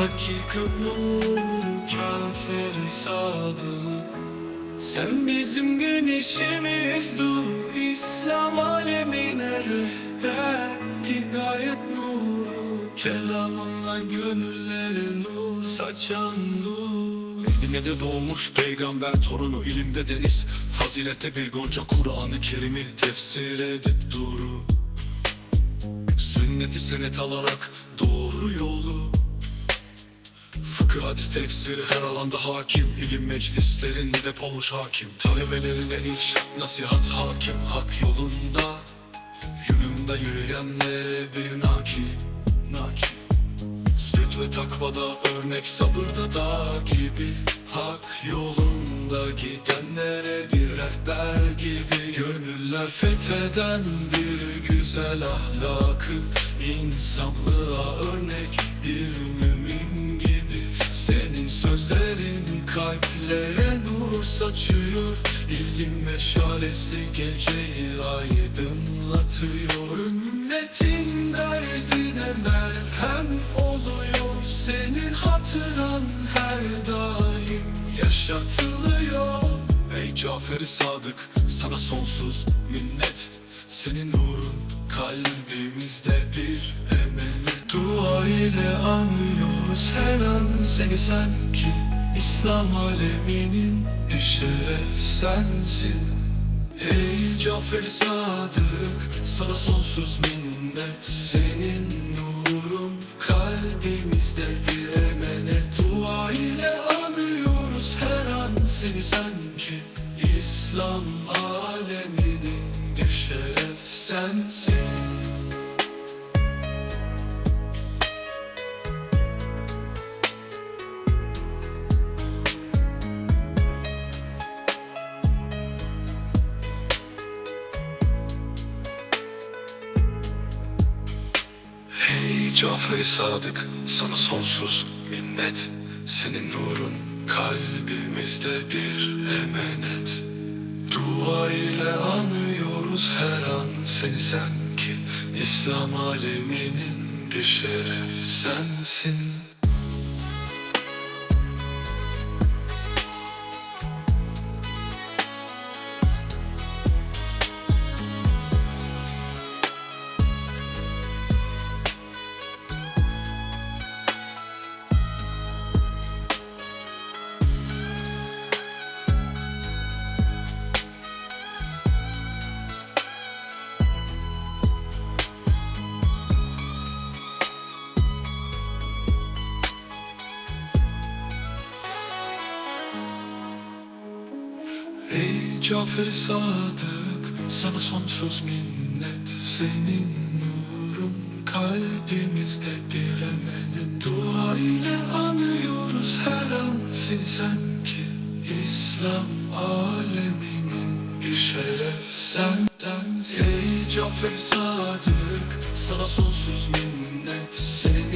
Hakikat nur kafir sadık Sen bizim güneşimiz dur İslam alemine rehber Hidayet nuru. Kelamınla gönülleri nur Saçan nur Yine de doğmuş peygamber torunu ilimde deniz. Fazilette bir gonca Kur'an-ı Kerim'i tefsir edip duru Sünneti senet alarak doğru yolu. Fıkıh hadis tefsiri her alanda hakim. İlim meclislerinde depolmuş hakim. Talebelerine iş nasihat hakim. Hak yolunda Yolunda yürüyenlere bir naki Naki. Süt ve takvada örnek sabırda dağ gibi. Hak yolunda gidenlere bir rehber gibi Gönüller fetheden bir güzel ahlakı insanlığa örnek bir mümin gibi. Senin sözlerin kalplere nur saçıyor İlim meşalesi geceyi aydınlatıyor. Ümmetin derdine merhem yaşatılıyor. Ey Cafer-i Sadık sana sonsuz minnet. Senin nurun kalbimizde bir emanet Dua ile anıyoruz her an seni sen ki İslam aleminin bir şeref sensin. Ey Cafer-i Sadık sana sonsuz minnet. Senin nurun kalbimizde bir an seni sen ki İslam aleminin bir şeref sensin. Hey Cafer-i Sadık sana sonsuz minnet. Senin nurun kalbimizde bir emanet. Dua ile anıyoruz her an seni. Sen İslam aleminin bir şeref sensin Ey Cafer-i Sadık sana sonsuz minnet. Senin nurun kalbimizde bir emanet Dua ile anıyoruz her an seni sen ki İslam aleminin. Bir şeref sen sensin Ey Cafer-i Sadık sana sonsuz minnet. Senin